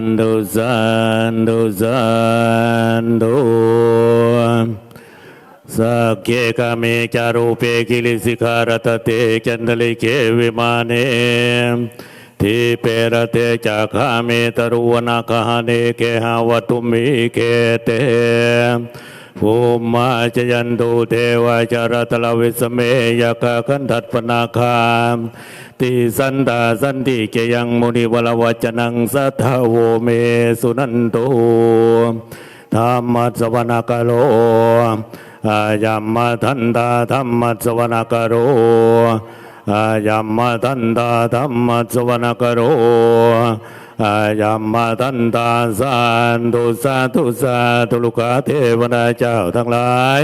นธุสันธุสันธุสักเกกาเมจารุเปกิลิสิ การตเตจันทลิเกวิมาเนทิเปรเตจักขาเมตรุวนาคาเนเกหาวตุมิเกเตภูมาจยันตุเทวาจารตลาวิสเมยกะขันทัตปนาคามติสันตาสันติเกยังมุนิวลวัจนังสัทธโวเมสุนันตุธรรมัสวนาคาโลอายัมมาทันตาธรรมัสวนาคาโลอายัมมาทันตาธรรมัสวนาคาโล อายัมมาทันตาสานตุสาธุสาธุลูกาเทวดาเจ้าทั้งหลาย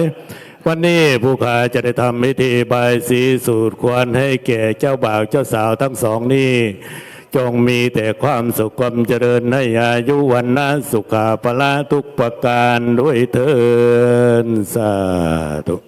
วันนี้ผู้ขาจะได้ทำพิธีบายสีสูตรควรให้แก่เจ้าบ่าวเจ้าสาวทั้งสองนี้จงมีแต่ความสุขความเจริญในอายุวันนะสุขาภละทุกประการด้วยเถินสาธุ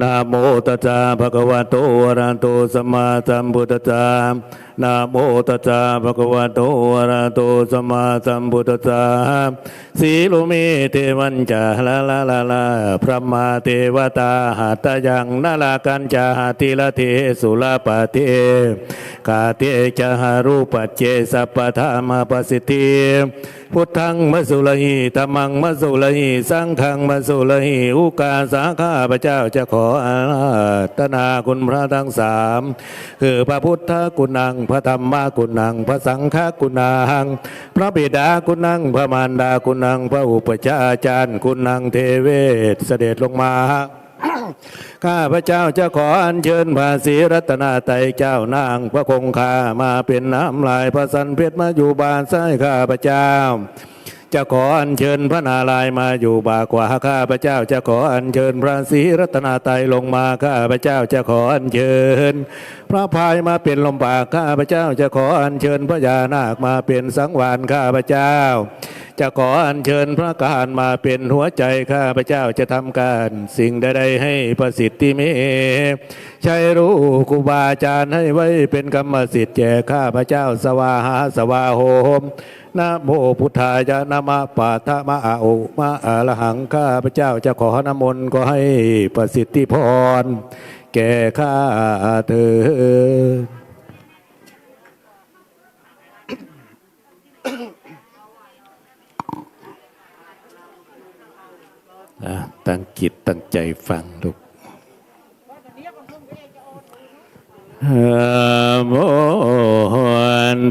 นะโมตัสสะภะคะวะโตอะระหะโตสัมมาสัมพุทธัสสะนะโมตัสสะภะคะวะโตอะระหะโตสัมมาสัมพุทธัสสะสีลุเมเทวันจาลาลาลาลาพระมาเทวตาหัตยังนาลากันจาหาติละเทสุลาปะเทกาเตจหารูปเจสัพพธรรมปสิทธิพุทธังมสุลหิธรรมังมสุลหิสังฆังมสุลหิอุกาสาข้าพระเจ้าจะขออาราธนาคุณพระทั้งสามคือพระพุทธกุณัง พระธรรมกุณัง พระสังฆกุณัง พระบิดากุณัง พระมารดากุณัง พระอุปชฌาย์อาจารย์กุณังเทเวศเสด็จลงมาข้าพระเจ้าจะขออัญเชิญพระศรีรัตนาไตเจ้านางพระคงคามาเป็นน้ำลายพระสันเพชรมาอยู่บานซ้ข้าพระเจ้า จะขออัญเชิญพระนารายมาอยู่บากว่าข้าพระเจ้าจะขออัญเชิญพระศรีรัตนาไตลงมาข้าพระเจ้าจะขออัญเชิญ พระพายมาเป็นลมปากข้าพระเจ้าจะขออัญเชิญพระยานาคมาเป็นสังวานข้าพระเจ้า จะขออัญเชิญพระการมาเป็นหัวใจข้าพระเจ้าจะทำการ สิ่งใดๆให้ประสิทธิเมใช้รู้ครูบาอาจารย์ให้ไว้เป็นกรรมสิทธิ์แก่ข้าพระเจ้าสวาหาสวาโหมนะโมพุทธายะนะมะปาทะมะอาโอมะอะระหังข้าพระเจ้าจะขอนมนต์ก็ให้ประสิทธิพร แก่ข้าเธอ อะตั้งจิตตั้งใจฟังลูกนะโม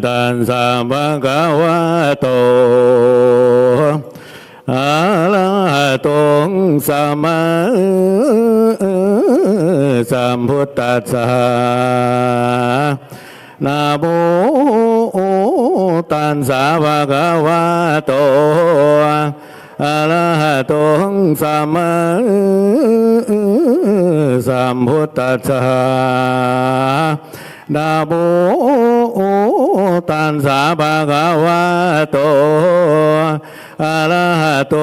ตัสสะภะคะวะโตอะระหะโตสัมมาสัมพุทธัสสะนะโมตัสสะภะคะวะโต อะระหะโตสัมมาสัมพุทธัสสะนะโมตัสสะภะคะวะโตอะระหะโต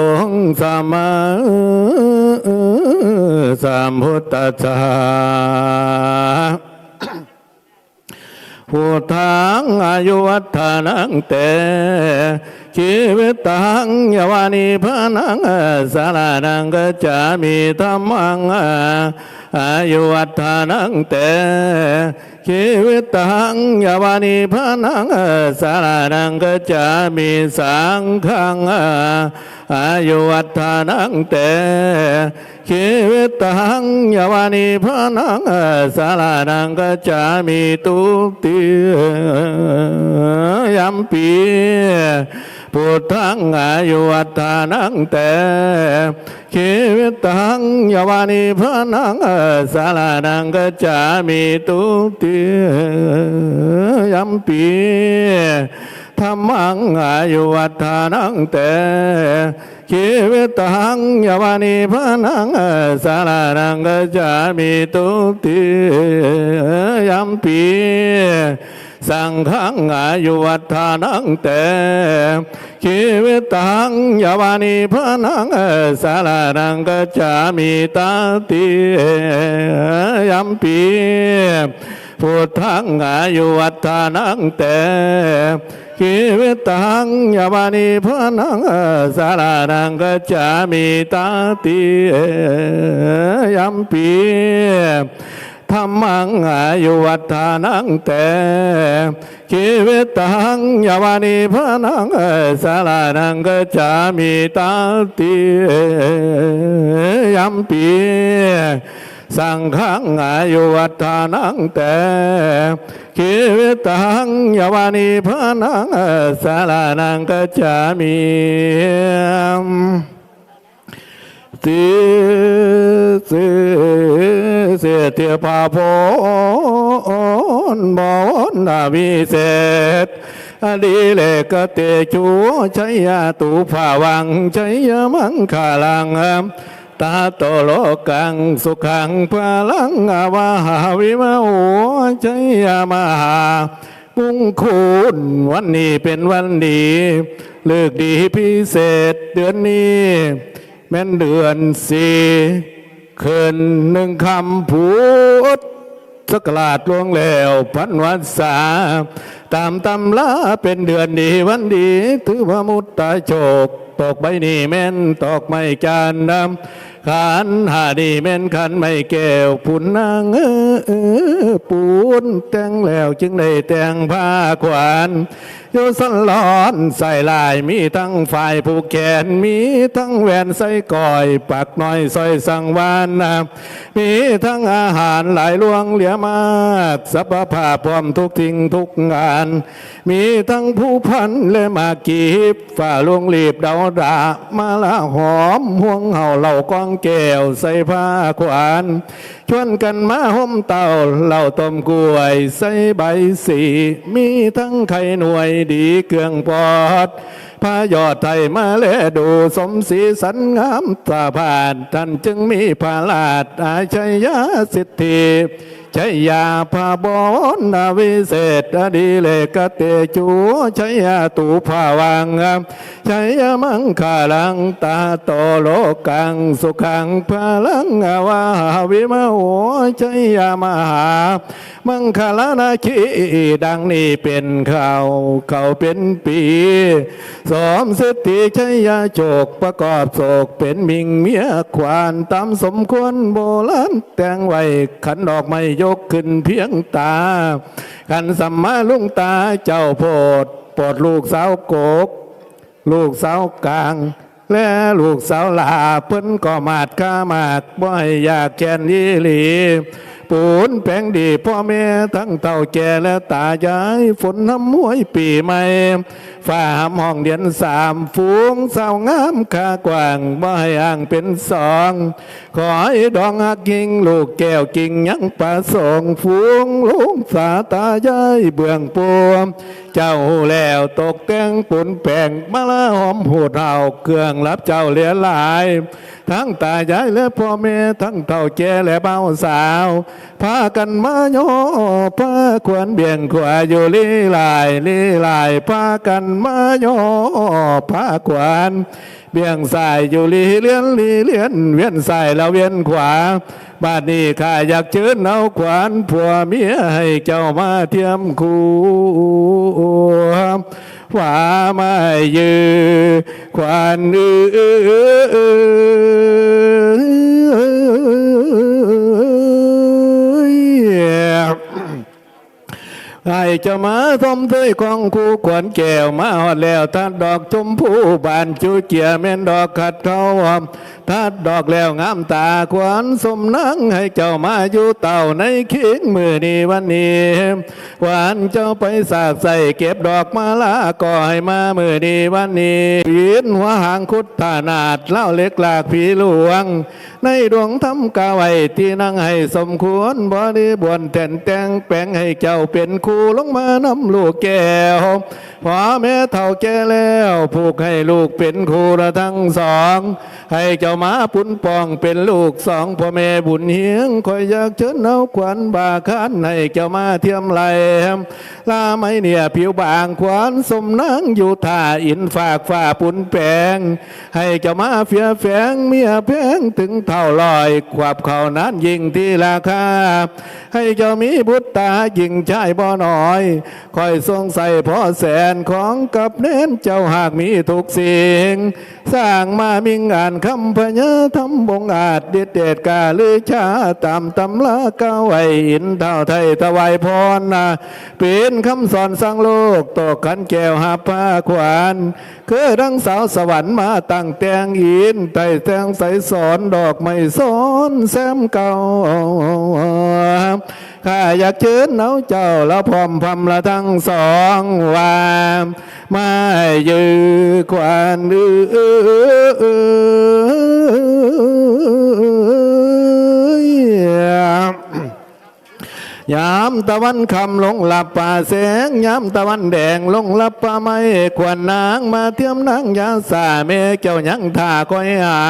สัมมาสัมพุทธัสสะพุทธังอายุวัฒนังเต ชีวิตตังยวานิพนังสารานังกัจจามิธรรมังอายุวัฒนังเตชีวิตตังยวานิพนังสารานังกัจจามิสังฆัง อายุวัฒนังเตชีวิตังยวานิพนังสารานังกัจจามิตุติยัมปีพุทธังอายุวัฒนังเตชีวิตังยวานิพนังสารานังกัจจามิตุติยัมปี ธรรมังอายุวัฒนังเตชีวิตังยวานิพนังสารานังกจามิตุติยัมปีสังฆังอายุวัฏานังเตชีวิตังยาวานิพนังสารานังกจจามิตาติยัมปีพุทธังอายุวัฏานังเต ชีวิตังยาวานิพนังสารานังกัจจามิตาติยัมปีธรรมังอายุวัฏานังเตชีวิตังยาวานิพนังสารานังกัจจามิตาติยัมปี สังฆังอายุวัฏานังเตชีวิตังยาวานิพานังสารานังกัจจามิสิสิเสียเทียาพนบอนนาวิเศษอดีเลกเตจูชัยยาตุภาวังชัยยมังคาลัง ตาโตโลกังสุขังพลังอวาหาวิมาโอชัยามหามุงคุณวันนี้เป็นวันดีเลิกดีพิเศษเดือนนี้ แม่นเดือนสี่คืนหนึ่งคำพูดสกลาดลวงแล้วพันวันษาตามตำลาเป็นเดือนดีวันดี ถือว่ามุตตาโชคตกใบนี้แม่นตอกไม่จานดำ ขันหาดีแม่นขันไม่แก้วผุนนางเออเออปูนแต่งแล้วจึงได้แต่งผ้าขวานโยสันหลอนใส่ลายมีทั้งฝ่ายผูกแขนมีทั้งแหวนใส่ก่อย ปักน้อยซอยสังวานนะ มีทั้งอาหารหลายลวงเหลือมาสัพพาพร้อมทุกทิ้งทุกงาน มีทั้งผู้พันและมากีบฝ่าลวงรีบเดาดามาละหอมห่วงเห่าเหล่ากองแก้วใส่ผ้าขวาน ชวนกันมาห่มเต่าเหล่าต้มกล้วยใส่ใบสี มีทั้งไข่หน่วยดีเกลืองปอด พายอดไทยมาแลดูสมศรีสันงามตาผ่านท่านจึงมีพาลาดอาชัยยาสิทธิ ชยาพาบอนนาวิเศษอดีเลกเตจูชยาตูภาวังชยามังคาลังตาโตโลกังสุขังพลังอวาวิมาโหชยามหา มังคลานาคีดังนี้เป็นข่าวเขาเป็นปีสมสติชยยาโจกประกอบโศกเป็นมิงเมียควานตามสมควรโบราณแต่งไว้ขันดอกไม้ยกขึ้นเพียงตาขันสัมมาลุงตาเจ้าโพดโปรดลูกสาวโกก ลูกสาวกลาง และลูกสาวลาเพิ่นก็มาดข้ามากบ่ให้อยากแกนยี่หลี ปูนแปลงดีพ่อแม่ทั้งเต่าแก่และตายายฝนน้ำมวยปีใหม่ฟ้าหำห้องเดียนสามฟูงสาวงามคากว้างบ่ให้อ่างเป็นสอง ขอให้ดองหักยิงลูกแก้วกิ่งยังประสงฟูงลุงสาตายายเบื้องปวมเจ้าแล้วตกแต่งปุ่นแป้งมาละหอมหูดเห่าเครื่องรับเจ้าเหลือหลาย ทั้งตายายและพ่อแม่ทั้งเท่าแก่และเบาสาว พากันมาโยพาควรเบี่ยงขวาอยู่ลีลายลีลายพากันมาโยพาควรเบี่ยงสายอยู่ลีเลียนลีเลียนเวียนสายแล้วเวียนขวาบ้านนี้ข้าอยากเชิญเอาขวานผัวเมียให้เจ้ามาเทียมคู่ ว่าไม่ยือควันอือไอ้เจะมาทมเทยของคู่ขวัญแก้วมาหอดแล้วทัดดอกชมพูบานจูเกียแม่นดอกขัดเขาหอม ทัดดอกแล้วงามตาขวัญสมนังให้เจ้ามาอยู่เต่าในเคิงมือนี้วันนี้หวานเจ้าไปสากใส่เก็บดอกมาลาก็ให้มามือนี้วันนี้ปีนหัวหางคุดฐานาดเล่าเล็กหลากผีหลวง ในดวงทำกาไว้ที่นั่งให้สมควรบริบวนแต่นแต่งแปลงให้เจ้าเป็นครูลงมานำลูกแก้วพ่อแม่เท่าแก่แล้วผูกให้ลูกเป็นครูละทั้งสอง ให้เจ้ามาปุ่นปองเป็นลูกสองพ่อแม่บุญเฮียงคอยอยากเชิญเอาขวัญบาคานให้เจ้ามาเทียมไหลลาไม่เนี่ยผิวบางขวานสมนางอยู่ท่าอินฝากฝ่าปุ่นแปงให้เจ้ามาเฟียแฝงเมียแพงถึงเท่าลอยขวับเขานั้นยิ่งที่ราคา ให้เจ้ามีบุตรตายิ่งชายบ่หน้อยคอยทรงใส่พ่อแสนของกับเน้นเจ้าหากมีทุกสิ่ง สร้างมามีงานคำพญาทำบงอาจเด็ดเด็ดกาลือชาตามตำลาก้าไวอินเท่าไทยถวายพรนะเป็นคำสอนสร้างโลกตกขันแก้วหาผ้าขวานคือดังสาวสวรรค์มาตั้งแตงอินไต่แตงใสสอนดอกไม่สอนแซมเก่า ข้าอยากเชิญเนาเจ้าแล้วพร้อมพำละทั้งสองว่าไม่ยือควานอือ ยามตะวันคำลงหลับป่าแสงยามตะวันแดงลงหลับป่าไม่ควรนางมาเทียมนางยาสาเมเจ้ายังท่าคอยหา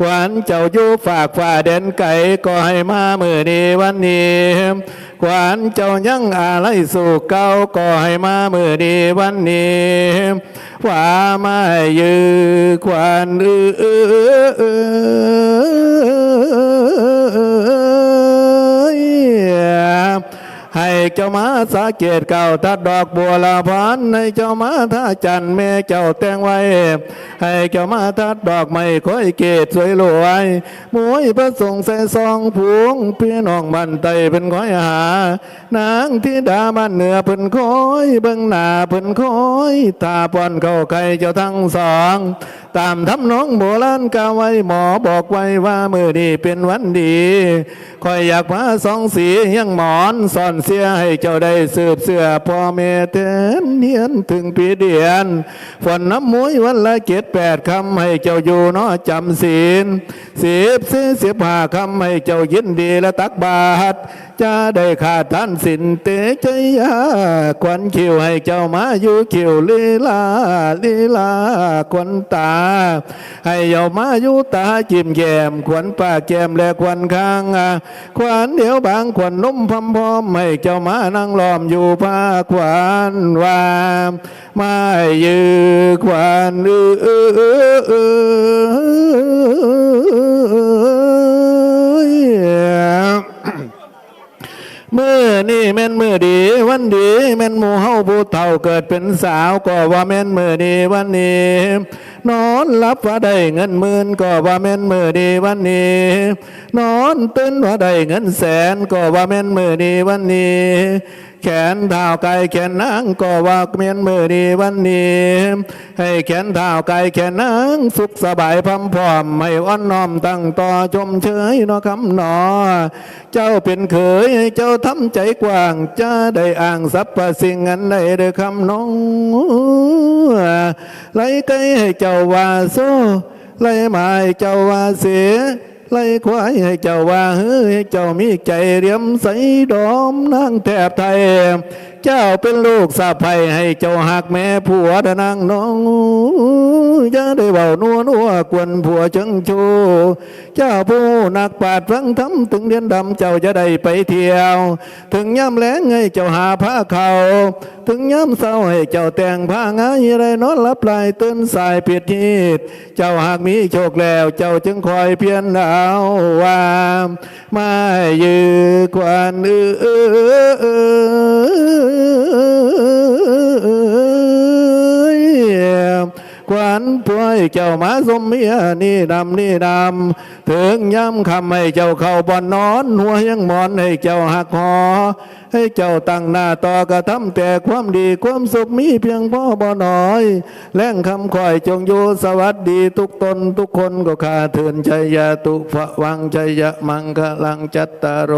หวานเจ้าอยู่ฝากฝ่าเด่นไก่ก็ให้มามือนี้วันนี้ขวานเจ้ายังอะไรสู่เก่าก็ให้มาเมื่อนี้วันนี้ว่าไม่ยือขวานเอย ให้เจ้ามาสาเกตเก่าทัดดอกบัวละพันให้เจ้ามาท่าจันแม่เจ้าแต่งไว้ ให้เจ้ามาทัดดอกไม้ค่อยเกตสวยรวยมวยพระสงฆ์ใส่ซองผวงพี่น้องบันไตเป็นคอยหา นางที่ดาบ้านเหนือเพิ่นคอยเบิ่งหน้าเพิ่นคอยตาปอนเข้าไข่เจ้าทั้งสองตามทำน้องโบราณกาไว้หมอบอกไว้ว่ามือดีเป็นวันดีคอยอยากพาสองสียังหมอนสอนเสียให้เจ้าได้สืบเสือพ่อแม่เทนเนียนถึงปีเดียนฝนน้ำมุ้ยวันละเจ็ดแปดคำให้เจ้าอยู่เนาะจำศีลสิบสี่สิบห้าคำให้เจ้ายินดีและตักบาตรจะได้ขาดท่านสินเตใจยาควันคิวให้เจ้ามาอยู่คิวลีลาลีลาควันตาให้เจ้ามาอยู่ตาจิ้มแก้มขวัญปากแก้มและขวัญข้างขวัญเดียวบางขวัญนุ่มพำพร้อมให้เจ้ามานั่งล้อมอยู่ผ้าขวัญว่าไม่ยือขวัญเออ มื่อนี่แม่นมือดี วันดีแม่นหมู่เฮาผู้เฒ่าเกิดเป็นสาวก็ว่าแม่นมือดีวันนี้นอนรับว่าได้เงินหมื่นก็ว่าแม่นมือดีวันนี้นอนตื่นว่าได้เงินแสนก็ว่าแม่นมือดีวันนี้แขนเท้าไก่แขนนางก็ว่าเมียนมือดีวันนี้ ให้แขนเท้าไก่แขนนางสุขสบายพร้อมพร้อมไม่อ่อนน้อมตั้งต่อชมเชยนอคำหนอ เจ้าเป็นเคยให้เจ้าทำใจกว้างจะได้อ่างสรรพสิ่งอันใดเด้อคำน้องไล่ไก่ให้เจ้าว่าโซไล่หมาให้เจ้าว่าเสีย ไล่ควายให้เจ้าว่าเฮ้ยเจ้ามีใจเรียมใสดอมนางแทบไทย เจ้าเป็นลูกสะใภ้ให้เจ้าหักแม่ผัวดนางน้องอย่าได้เบานัวนัวกวนผัวจังโชเจ้าผู้นักปราดฟังทำถึงเดือนดำเจ้าจะได้ไปเที่ยว ถึงย่ำแล้งให้เจ้าหาผ้าเขาถึงย่ำเศร้าให้เจ้าแต่งผ้าง่ายไรนอนลับไหลตื่นสายเพียรทีเจ้าหากมีโชคแล้ว เจ้าจึงคอยเพียรเอาวาไม่ยือกวันเออ ขวัญพวยเจ้ามาสมเมียนี่ดำนี่ดำถึงย้ำคำให้เจ้าเข้าบ่อนนอน หัวยังหมอนให้เจ้าหักหอ ให้เจ้าตั้งหน้าต่อกระทำแต่ความดีความสุขมีเพียงพ่อบ่น้อย แล่งคำคอยจงอยู่สวัสดีทุกตนทุกคนก็ขาเถือนชัยยะตุภวังชัยยะมังคลังจัตตารโอ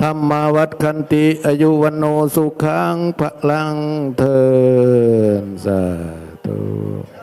ธรรมาวัดคันติอายุวันโนสุขังพลังเทินสาธุ